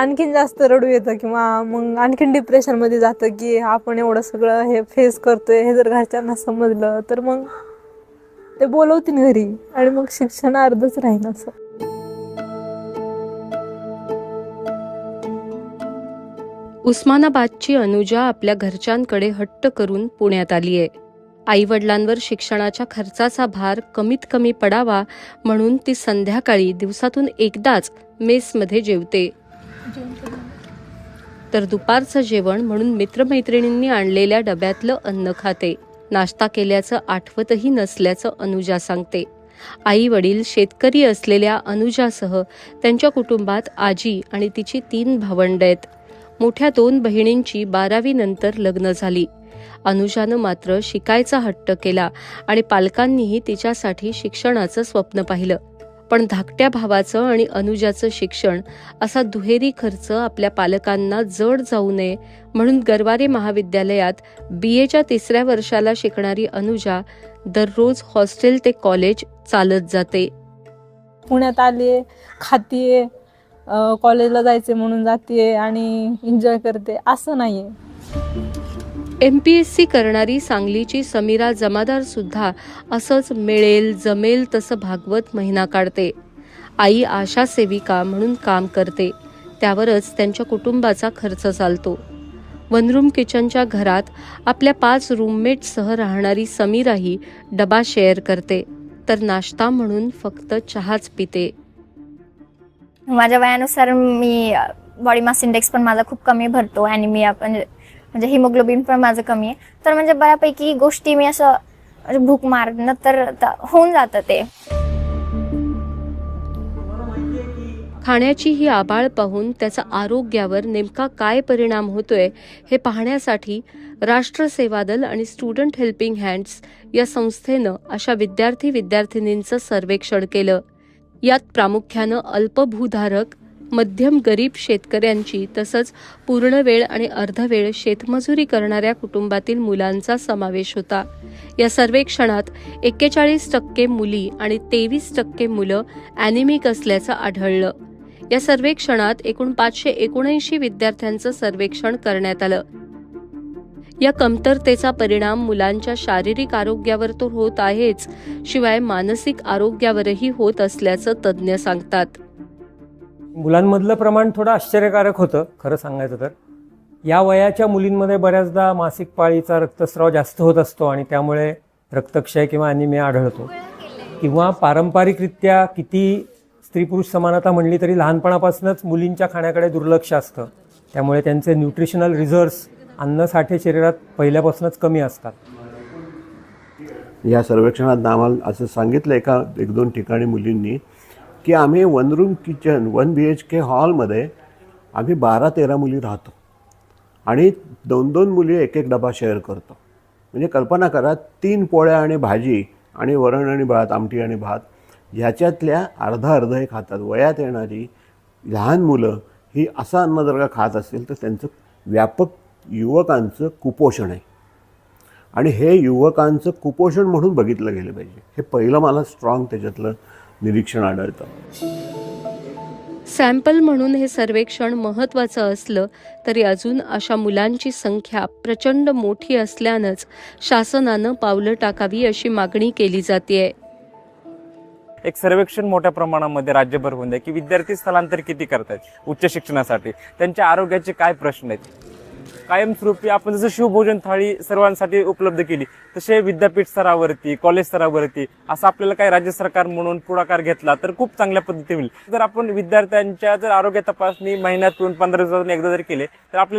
आणखीन जास्त रडू येतं किंवा मग आणखीन डिप्रेशनमध्ये जातं की आपण एवढं सगळं हे फेस करतोय हे जर घरच्यांना समजलं तर मग ते बोलवतील घरी आणि मग शिक्षण अर्धच राहील असं. उस्मानाबादची अनुजा आपल्या घरच्यांकडे हट्ट करून पुण्यात आली आहे. आई वडिलांवर शिक्षणाच्या खर्चाचा भार कमीत कमी पडावा म्हणून ती संध्याकाळी दिवसातून एकदाच मेसमध्ये जेवते. तर दुपारचं जेवण म्हणून मित्रमैत्रिणींनी आणलेल्या डब्यातलं अन्न खाते. नाश्ता केल्याचं आठवतही नसल्याचं अनुजा सांगते. आई वडील शेतकरी असलेल्या अनुजासह त्यांच्या कुटुंबात आजी आणि तिची तीन भावंड आहेत. मोठ्या दोन बहिणींची बारावी नंतर लग्न झाली. अनुजानं मात्र शिकायचा हट्ट केला आणि पालकांनीही तिच्यासाठी शिक्षणाचं स्वप्न पाहिलं. पण धाकट्या भावाचं आणि अनुजाचं शिक्षण असा दुहेरी खर्च आपल्या पालकांना जड जाऊ नये म्हणून गरवारे महाविद्यालयात बी एच्या तिसऱ्या वर्षाला शिकणारी अनुजा दररोज हॉस्टेल ते कॉलेज चालत जाते. पुण्यात आले खाते कॉलेजला जायचे म्हणून जाते आणि एन्जॉय करते असं नाहीये. एम पी एस सी करणारी सांगलीची समीरा जमादार सुद्धा असंच मिळेल जमेल तसं भागवत महिना काढते. आई आशा सेविका म्हणून काम करते. त्यावरच त्यांच्या कुटुंबाचा खर्च चालतो. वनरूम किचनच्या घरात आपल्या पाच रूममेटसह राहणारी समीराही डबा शेअर करते. तर नाश्ता म्हणून फक्त चहाच पिते. माझ्या वयानुसार मी बॉडी मास इंडेक्स पण माझा खूप कमी भरतो आणि मी आपण म्हणजे हिमोग्लोबिन पण माझं कमी आहे. तर म्हणजे बऱ्यापैकी गोष्टी मी असं म्हणजे भूक मारणं तर होऊन जातं ते. खाण्याची ही आबाळ पाहून त्याचा आरोग्यावर नेमका काय परिणाम होतोय हे पाहण्यासाठी राष्ट्र सेवा दल आणि स्टुडंट हेल्पिंग हँड्स या संस्थेनं अशा विद्यार्थी विद्यार्थिनींचं सर्वेक्षण केलं. यात प्रामुख्यानं अल्पभूधारक मध्यम गरीब शेतकऱ्यांची तसंच पूर्णवेळ आणि अर्धवेळ शेतमजुरी करणाऱ्या कुटुंबातील मुलांचा समावेश होता. या सर्वेक्षणात एक्केचाळीस टक्के मुली आणि तेवीस टक्के मुलं ॲनिमिक असल्याचं आढळलं. या सर्वेक्षणात एकूण पाचशे एकोणऐंशी विद्यार्थ्यांचं सर्वेक्षण करण्यात आलं. या कमतरतेचा परिणाम मुलांच्या शारीरिक आरोग्यावर तर होत आहेच शिवाय मानसिक आरोग्यावरही होत असल्याचं तज्ज्ञ सांगतात. मुलांमधलं प्रमाण थोडं आश्चर्यकारक होतं खरं सांगायचं तर. या वयाच्या मुलींमध्ये बऱ्याचदा मासिक पाळीचा रक्तस्राव जास्त होत असतो आणि त्यामुळे रक्तक्षय किंवा अनिमिया आढळतो. किंवा पारंपरिकरित्या किती स्त्री पुरुष समानता म्हणली तरी लहानपणापासूनच मुलींच्या खाण्याकडे दुर्लक्ष असतं. त्यामुळे त्यांचे न्यूट्रिशनल रिझर्व्स अन्नसाठे शरीरात पहिल्यापासूनच कमी असतात. या सर्वेक्षणात आम्हाला असं सांगितलं एका एक दोन ठिकाणी मुलींनी. की आम्ही one room kitchen one B H K हॉलमध्ये आम्ही बारा तेरा मुली राहतो. आणि दोन दोन मुली एक एक डबा शेअर करतो. म्हणजे कल्पना करा तीन पोळ्या आणि भाजी आणि वरण आणि भात आमटी आणि भात ह्याच्यातल्या अर्धा अर्ध हे खातात. वयात येणारी लहान मुलं ही असा अन्न जर का खात असेल तर त्यांचं व्यापक युवकांचं कुपोषण आहे. आणि हे युवकांचं कुपोषण म्हणून बघितलं गेलं पाहिजे. हे पहिलं मला स्ट्रॉंग त्याच्यातलं निरीक्षण आढळतं. सॅम्पल म्हणून हे सर्वेक्षण महत्वाचं असलं तरी अजून अशा मुलांची संख्या प्रचंड मोठी असल्यानंच शासनानं पावलं टाकावी अशी मागणी केली जाते एक सर्वेक्षण मोठ्या प्रमाणामध्ये राज्यभर होऊन द्या की विद्यार्थी स्थलांतर किती करतायत उच्च शिक्षणासाठी? त्यांच्या आरोग्याचे काय प्रश्न आहेत? कायमस्वरूपी आपण जसं शिवभोजन थाळी सर्वांसाठी उपलब्ध केली तसे विद्यापीठ स्तरावरती कॉलेज स्तरावरती असं आपल्याला काही राज्य सरकार म्हणून पुढाकार घेतला तर खूप चांगल्या पद्धती होईल. जर आपण विद्यार्थ्यांच्या जर आरोग्य तपासणी महिन्यातून पंधरा दिवसातून एकदा जर केले तर आपल्याला